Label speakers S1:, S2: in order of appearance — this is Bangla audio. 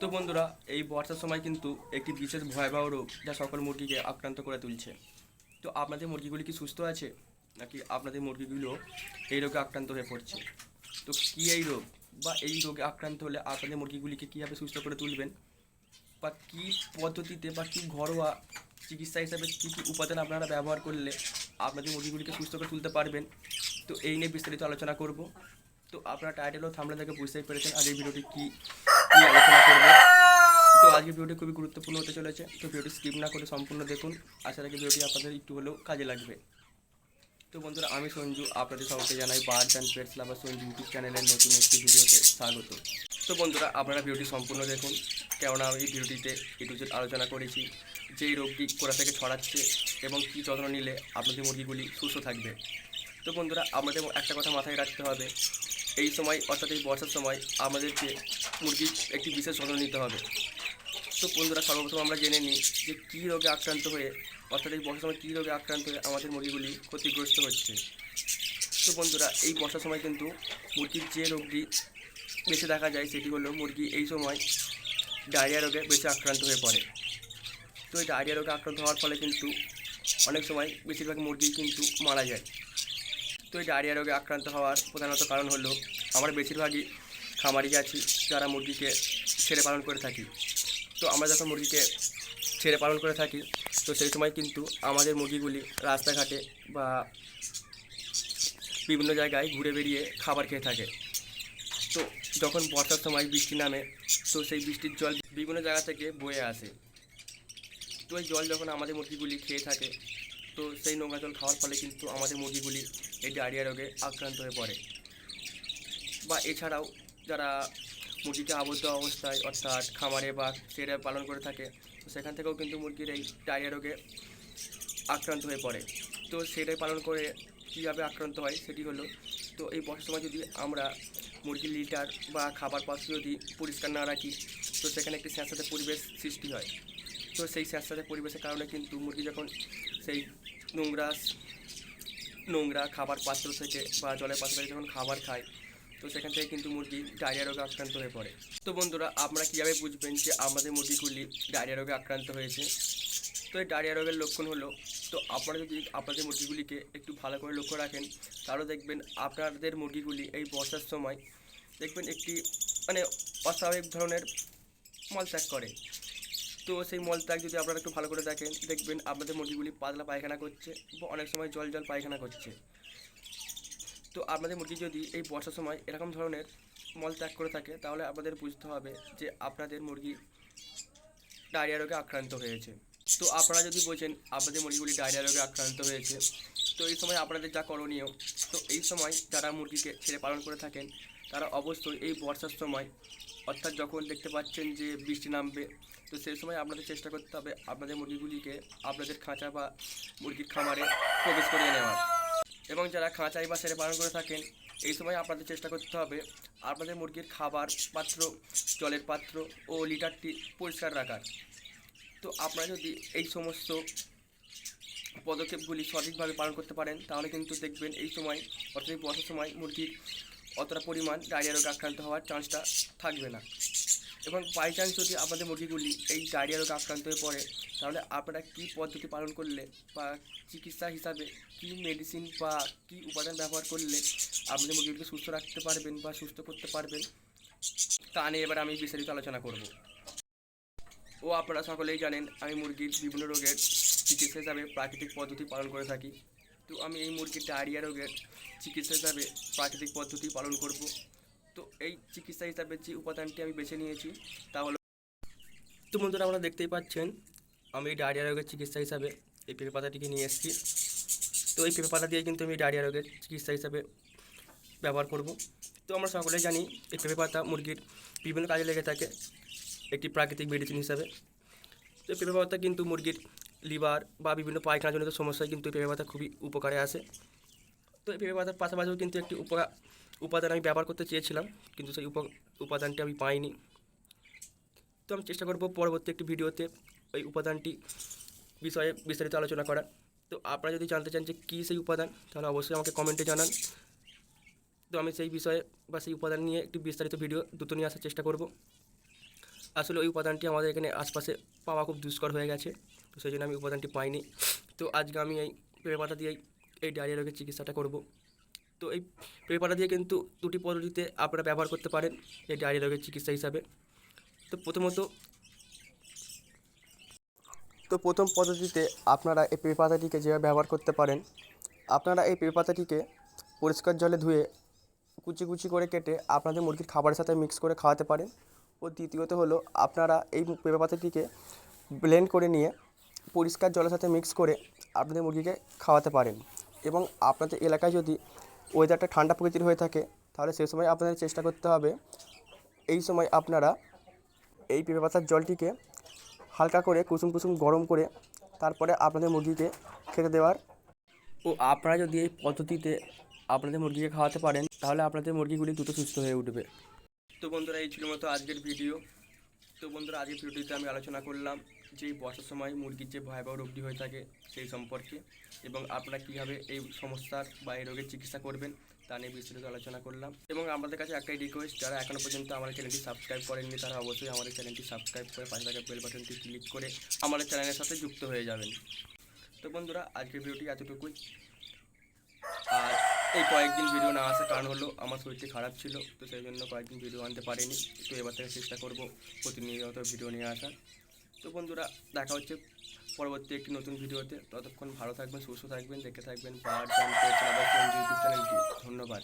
S1: তো বন্ধুরা, এই বর্ষার সময় কিন্তু একটি বিশেষ ভয়াবহ রোগ যা সকল মুরগিকে আক্রান্ত করে তুলছে। তো আপনাদের মুরগিগুলি কি সুস্থ আছে? নাকি আপনাদের মুরগিগুলো এই রোগে আক্রান্ত হয়ে পড়ছে? তো কী এই রোগ বা এই রোগে আক্রান্ত হলে আপনাদের মুরগিগুলিকে কীভাবে সুস্থ করে তুলবেন? বা কী পদ্ধতিতে বা কী ঘরোয়া চিকিৎসা হিসাবে কী কী উপাদান আপনারা ব্যবহার করলে আপনাদের মুরগিগুলিকে সুস্থ করে তুলতে পারবেন? তো এই নিয়ে বিস্তারিত আলোচনা করব। তো আপনারা টাইটেল ও থামলে থেকে বুঝতেই পেরেছেন আজ এই ভিডিওটি কী নিয়ে আলোচনা করব। তো আজকের ভিডিওটি খুবই গুরুত্বপূর্ণ হতে চলেছে, তো ভিডিওটি স্কিপ না করে সম্পূর্ণ দেখুন। আশা রাখি ভিডিওটি আপনাদের একটু হলেও কাজে লাগবে। তো বন্ধুরা, আমি সঞ্জু, আপনাদের সবাইকে জানাই bird and pets lover Sanju YouTube চ্যানেলের নতুন একটি ভিডিওতে স্বাগত। তো বন্ধুরা, আপনারা ভিডিওটি সম্পূর্ণ দেখুন, কেননা আমি ভিডিওটিতে একটু আলোচনা করেছি যে এই রোগটি কোথা থেকে ছড়াচ্ছে এবং কী যত্ন নিলে আপনাদের মুরগিগুলি সুস্থ থাকবে। তো বন্ধুরা আমাদের একটা কথা মাথায় রাখতে হবে এই সময়, অর্থাৎ এই বর্ষার সময় আমাদেরকে মুরগির একটি বিশেষ যত্ন নিতে হবে। তো বন্ধুরা, সর্বপ্রথম আমরা জেনে নিই যে কী রোগে আক্রান্ত হয়ে, অর্থাৎ এই বর্ষার সময় কী রোগে আক্রান্ত হয়ে আমাদের মুরগিগুলি ক্ষতিগ্রস্ত হচ্ছে। তো বন্ধুরা, এই বর্ষার সময় কিন্তু মুরগির যে রোগটি বেশি দেখা যায় সেটি হলো মুরগি এই সময় ডায়রিয়া রোগে বেশি আক্রান্ত হয়ে পড়ে। তো এই ডায়রিয়া রোগে আক্রান্ত হওয়ার ফলে কিন্তু অনেক সময় বেশিরভাগ মুরগি কিন্তু মারা যায়। তো এই ডায়রিয়া রোগে আক্রান্ত হওয়ার প্রধানত কারণ হলো আমরা বেশিরভাগই খামারি আছি, যারা মুরগিকে ছেড়ে পালন করে থাকি। তো আমরা যখন মুরগিকে ছেড়ে পালন করে থাকি, তো সেই সময় কিন্তু আমাদের মুরগিগুলি রাস্তাঘাটে বা বিভিন্ন জায়গায় ঘুরে বেরিয়ে খাবার খেয়ে থাকে। তো যখন বর্ষার সময় বৃষ্টি নামে, তো সেই বৃষ্টির জল বিভিন্ন জায়গা থেকে বয়ে আসে। তো এই জল যখন আমাদের মুরগিগুলি খেয়ে থাকে তো সেই নোংরা জল খাওয়ার ফলে কিন্তু আমাদের মুরগিগুলি এই ডায়রিয়া রোগে আক্রান্ত হয়ে পড়ে। বা এছাড়াও যারা মুরগিকে আবদ্ধ অবস্থায় অর্থাৎ খামারে বা ছেড়ে পালন করে থাকে, তো সেখান থেকেও কিন্তু মুরগির এই ডায়রিয়া রোগে আক্রান্ত হয়ে পড়ে। তো সেটাই পালন করে কীভাবে আক্রান্ত হয় সেটি হলো, তো এই বর্ষার সময় যদি আমরা মুরগির লিটার বা খাবার পাত্র যদি পরিষ্কার না রাখি, তো সেখানে একটি স্যাঁতস্যাঁতে পরিবেশ সৃষ্টি হয়। তো সেই স্যাঁতস্যাঁতে পরিবেশের কারণে কিন্তু মুরগি যখন সেই নোংরা নোংরা খাবার পাত্র থেকে বা জলের পাত্র থেকে যখন খাবার খায়, তো সেখান থেকে কিন্তু মুরগি ডায়রিয়া রোগে আক্রান্ত হয়ে পড়ে। তো বন্ধুরা, আপনারা কীভাবে বুঝবেন যে আমাদের মুরগিগুলি ডায়রিয়া রোগে আক্রান্ত হয়েছে? তো এই ডায়রিয়া রোগের লক্ষণ হলো, তো আপনারা যদি আপনাদের মুরগিগুলিকে একটু ভালো করে লক্ষ্য রাখেন, তাহলে দেখবেন আপনাদের মুরগিগুলি এই বর্ষার সময় দেখবেন একটি মানে অস্বাভাবিক ধরনের মলত্যাগ করে। তো সেই মলত্যাগ যদি আপনারা একটু ভালো করে দেখেন, দেখবেন আপনাদের মুরগিগুলি পাতলা পায়খানা করছে বা অনেক সময় জল জল পায়খানা করছে। তো আপনাদের মুরগি যদি এই বর্ষার সময় এরকম ধরনের মল ত্যাগ করে থাকে, তাহলে আপনাদের বুঝতে হবে যে আপনাদের মুরগি ডায়রিয়া রোগে আক্রান্ত হয়েছে। তো আপনারা যদি বোঝেন আপনাদের মুরগিগুলি ডায়রিয়া রোগে আক্রান্ত হয়েছে, তো এই সময় আপনাদের যা করণীয়, তো এই সময় যারা মুরগিকে ছেড়ে পালন করে থাকেন, তারা অবশ্যই এই বর্ষার সময় অর্থাৎ যখন দেখতে পাচ্ছেন যে বৃষ্টি নামবে, তো সেই সময় আপনাদের চেষ্টা করতে হবে আপনাদের মুরগিগুলিকে আপনাদের খাঁচা বা মুরগির খামারে প্রবেশ করিয়ে নেওয়ার। এবং যারা খাঁচাই বা সেরে পালন করে থাকেন, এই সময় আপনাদের চেষ্টা করতে হবে আপনাদের মুরগির খাবার পাত্র, জলের পাত্র ও লিটারটি পরিষ্কার রাখার। তো আপনারা যদি এই সমস্ত পদক্ষেপগুলি সঠিকভাবে পালন করতে পারেন, তাহলে কিন্তু দেখবেন এই সময়, অর্থাৎ বর্ষার সময় মুরগির অতটা পরিমাণ ডায়রিয়া রোগে আক্রান্ত হওয়ার চান্সটা থাকবে না। এবং বাই চান্স যদি আপনাদের মুরগিগুলি এই ডায়রিয়া রোগে আক্রান্ত হয়ে পড়ে, তাহলে আপনারা কী পদ্ধতি পালন করলে বা চিকিৎসা হিসাবে কী মেডিসিন বা কী উপাদান ব্যবহার করলে আপনাদের মুরগিগুলিকে সুস্থ রাখতে পারবেন বা সুস্থ করতে পারবেন, তা নিয়ে এবার আমি বিস্তারিত আলোচনা করব। ও আপনারা সকলেই জানেন, আমি মুরগির বিভিন্ন রোগের চিকিৎসা হিসাবে প্রাকৃতিক পদ্ধতি পালন করে থাকি। তো আমি এই মুরগির ডায়রিয়া রোগের চিকিৎসা হিসাবে প্রাকৃতিক পদ্ধতি পালন করব। তো এই চিকিৎসা হিসাবে যে উপাদানটি আমি বেছে নিয়েছি তা হলো তো বন্ধুরা আপনারা দেখতেই পাচ্ছেন, আমি এই ডায়রিয়া রোগের চিকিৎসা হিসাবে এই পেঁপে পাতাটিকে নিয়ে এসেছি। তো এই পেঁপে পাতা দিয়ে কিন্তু আমি ডায়রিয়া রোগের চিকিৎসা হিসাবে ব্যবহার করব। তো আমরা সকলেই জানি এই পেঁপে পাতা মুরগির বিভিন্ন কাজে লেগে থাকে একটি প্রাকৃতিক মেডিসিন হিসাবে। তো পেঁপে পাতা কিন্তু মুরগির লিভার বা বিভিন্ন পায়খানাজনিত সমস্যায় কিন্তু এই পেঁপে পাতা খুবই উপকারে আসে। তো এই পেঁপে পাতার পাশাপাশিও কিন্তু একটি উপা উপাদান আমি ব্যবহার করতে চেয়েছিলাম, কিন্তু সেই উপ উপাদানটি আমি পাইনি। তো আমি চেষ্টা করব পরবর্তী একটি ভিডিওতে ওই উপাদানটি বিষয়ে বিস্তারিত আলোচনা করা তো আপনারা যদি জানতে চান যে কী সেই উপাদান, তাহলে অবশ্যই আমাকে কমেন্টে জানান। তো আমি সেই বিষয়ে বা সেই উপাদান নিয়ে একটি বিস্তারিত ভিডিও দ্রুত নিয়ে আসার চেষ্টা করব। আসলে ওই উপাদানটি আমাদের এখানে আশপাশে পাওয়া খুব দুষ্কর হয়ে গেছে। তো সেই জন্য আমি উপাদানটি পাইনি। তো আজকে আমি এই পেঁপে পাতা দিয়েই এই ডায়রিয়া রোগের চিকিৎসাটা করব। তো এই পেঁপে পাতা দিয়ে কিন্তু দুটি পদ্ধতিতে আপনারা ব্যবহার করতে পারেন এই ডায়রিয়া রোগের চিকিৎসা হিসাবে। তো প্রথমত তো প্রথম পদ্ধতিতে আপনারা এই পেঁপে পাতাটিকে যেভাবে ব্যবহার করতে পারেন, আপনারা এই পেঁপে পাতাটিকে পরিষ্কার জলে ধুয়ে কুচি কুচি করে কেটে আপনাদের মুরগির খাবারের সাথে মিক্স করে খাওয়াতে পারেন। ও দ্বিতীয়ত হলো আপনারা এই পেঁপে পাতাটিকে ব্লেন্ড করে নিয়ে পরিষ্কার জলের সাথে মিক্স করে আপনাদের মুরগিকে খাওয়াতে পারেন। এবং আপনাদের এলাকায় যদি ওয়েদারটা ঠান্ডা প্রকৃতির হয়ে থাকে, তাহলে সে সময় আপনাদের চেষ্টা করতে হবে, এই সময় আপনারা এই পেঁপে পাতার জলটিকে হালকা করে কুসুম কুসুম গরম করে তারপরে আপনাদের মুরগিকে খেতে দেওয়ার। ও আপনারা যদি এই পদ্ধতিতে আপনাদের মুরগিকে খাওয়াতে পারেন, তাহলে আপনাদের মুরগিগুলি দ্রুত সুস্থ হয়ে উঠবে। তো বন্ধুরা, এই ছিল মতো আজকের ভিডিও তো বন্ধুরা, আজকের ভিডিওতে আমি আলোচনা করলাম যে বর্ষার সময় মুরগির যে ভয়াবহ রোগটি হয়ে থাকে সেই সম্পর্কে এবং আপনারা কীভাবে এই সমস্যার বা এই রোগের চিকিৎসা করবেন তা নিয়ে বিস্তারিত আলোচনা করলাম। এবং আমাদের কাছে একটাই রিকোয়েস্ট যারা এখনও পর্যন্ত আমাদের চ্যানেলটি সাবস্ক্রাইব করেননি, তারা অবশ্যই আমাদের চ্যানেলটি সাবস্ক্রাইব করে পাশে থাকা বেল বাটনটি ক্লিক করে আমাদের চ্যানেলের সাথে যুক্ত হয়ে যাবেন। তো বন্ধুরা, আজকের ভিডিওটি এতটুকুই। আর এই কয়েকদিন ভিডিও না আসার কারণ হলো আমার শরীরটি খারাপ ছিল, তো সেই জন্য কয়েকদিন ভিডিও আনতে পারিনি। তো এবার থেকে চেষ্টা করব প্রতিনিয়ত ভিডিও নিয়ে আসার। তো বন্ধুরা, দেখা হচ্ছে পরবর্তী একটি নতুন ভিডিওতে ততক্ষণ ভালো থাকবেন, সুস্থ থাকবেন, দেখে থাকবেন। পাওয়ার চ্যানেলটি ধন্যবাদ।